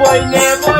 boy never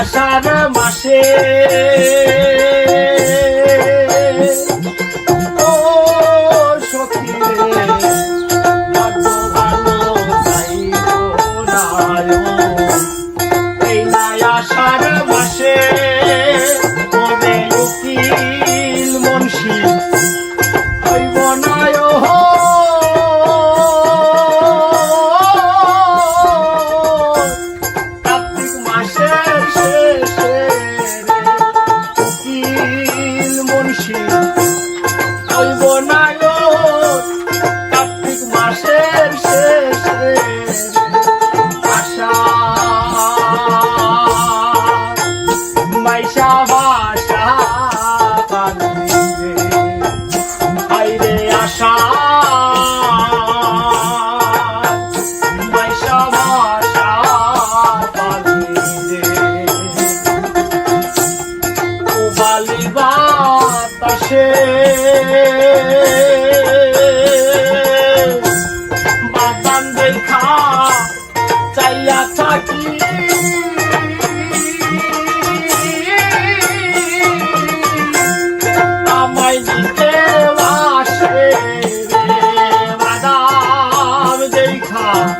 আষাঢ় মাসে। ও সখী ভালো ভালো নারায়ণ।